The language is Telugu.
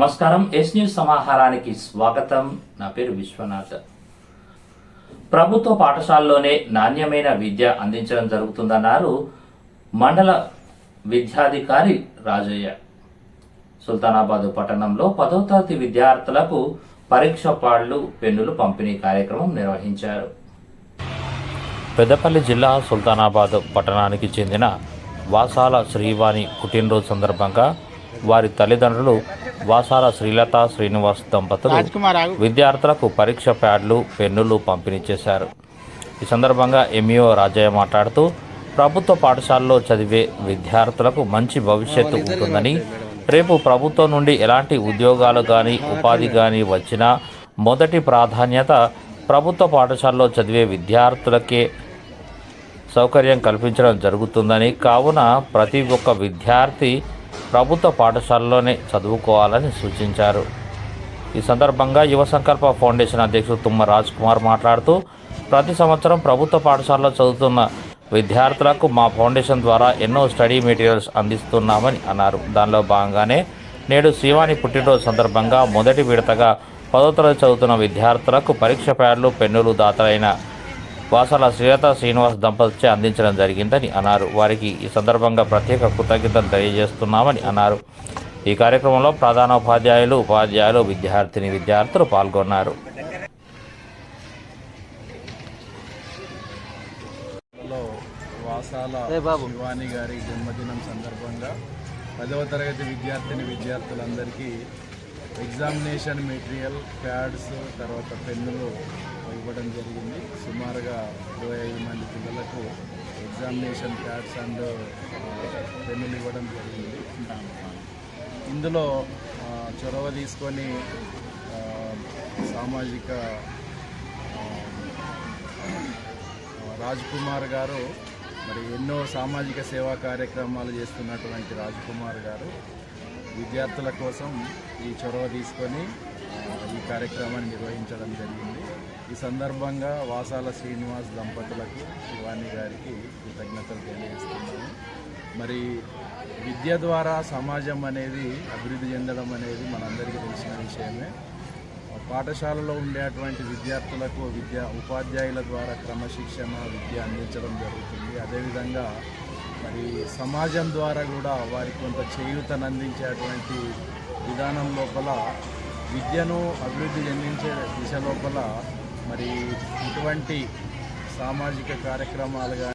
నమస్కారం ఎస్ న్యూస్ సమాహారానికి స్వాగతం. నా పేరు విశ్వనాథ్. ప్రభుత్వ పాఠశాలలోనే నాణ్యమైన విద్య అందించడం జరుగుతుందన్నారు మండల విద్యాధికారి రాజయ్య. సుల్తానాబాద్ పట్టణంలో పదో తరగతి విద్యార్థులకు పరీక్ష పాళ్ళు పెన్నులు పంపిణీ కార్యక్రమం నిర్వహించారు. పెద్దపల్లి జిల్లా సుల్తానాబాద్ పట్టణానికి చెందిన వాసాల శ్రీవాణి పుట్టినరోజు సందర్భంగా వారి తల్లిదండ్రులు వాసాల శ్రీలత శ్రీనివాస్ దంపతులు విద్యార్థులకు పరీక్ష ప్యాడ్లు పెన్నులు పంపిణీ చేశారు. ఈ సందర్భంగా ఎంఈఓ రాజయ్య మాట్లాడుతూ ప్రభుత్వ పాఠశాలలో చదివే విద్యార్థులకు మంచి భవిష్యత్తు ఉంటుందని రేపు ప్రభుత్వం నుండి ఎలాంటి ఉద్యోగాలు కానీ ఉపాధి కానీ వచ్చినా మొదటి ప్రాధాన్యత ప్రభుత్వ పాఠశాలలో చదివే విద్యార్థులకే సౌకర్యం కల్పించడం జరుగుతుందని కావున ప్రతి ఒక్క విద్యార్థి ప్రభుత్వ పాఠశాలలోనే చదువుకోవాలని సూచించారు. ఈ సందర్భంగా యువ సంకల్ప ఫౌండేషన్ అధ్యక్షుడు తుమ్మ రాజ్ కుమార్ మాట్లాడుతూ ప్రతి సంవత్సరం ప్రభుత్వ పాఠశాలలో చదువుతున్న విద్యార్థులకు మా ఫౌండేషన్ ద్వారా ఎన్నో స్టడీ మెటీరియల్స్ అందిస్తున్నామని అన్నారు. దానిలో భాగంగానే నేడు శ్రీవాణి పుట్టినరోజు సందర్భంగా మొదటి విడతగా పదో తరగతి చదువుతున్న విద్యార్థులకు పరీక్ష ప్యాడ్లు పెన్నులు దాతలైన వాసాల శ్రీలత శ్రీనివాస్ దంపతిచే అందించడం జరిగిందని అన్నారు. వారికి ఈ సందర్భంగా ప్రత్యేక కృతజ్ఞతలు తెలియజేస్తున్నామని అన్నారు. ఈ కార్యక్రమంలో ప్రధానోపాధ్యాయులు ఉపాధ్యాయులు విద్యార్థిని విద్యార్థులు పాల్గొన్నారు. వాసాల శివాని గారి జన్మదినం సందర్భంగా పదవ తరగతి విద్యార్థిని విద్యార్థులందరికీ ఎగ్జామినేషన్ మెటీరియల్ ప్యాడ్స్ తర్వాత పెన్నులు ఇవ్వడం జరిగింది. సుమారుగా ఇరవై ఐదు మంది పిల్లలకు ఎగ్జామినేషన్ ప్యాడ్స్ అండ్ పెన్నులు ఇవ్వడం జరిగింది. ఇందులో చొరవ తీసుకొని సామాజిక రాజ్ కుమార్ గారు మరి ఎన్నో సామాజిక సేవా కార్యక్రమాలు చేస్తున్నటువంటి రాజ్ కుమార్ గారు విద్యార్థుల కోసం ఈ చొరవ తీసుకొని ఈ కార్యక్రమాన్ని నిర్వహించడం జరిగింది. ఈ సందర్భంగా వాసాల శ్రీనివాస్ దంపతులకు శివాని గారికి కృతజ్ఞతలు తెలియజేస్తున్నాను. మరి విద్య ద్వారా సమాజం అనేది అభివృద్ధి చెందడం అనేది మనందరికీ తెలిసిన విషయమే. పాఠశాలలో ఉండేటువంటి విద్యార్థులకు విద్యా ఉపాధ్యాయుల ద్వారా క్రమశిక్షణ విద్య అందించడం జరుగుతుంది. అదేవిధంగా మరి సమాజం ద్వారా కూడా వారికి కొంత చేయూతను అందించేటువంటి విధానం లోపల విద్యను అభివృద్ధి చెందించే దిశ లోపల మరి ఇటువంటి సామాజిక కార్యక్రమాలు కానీ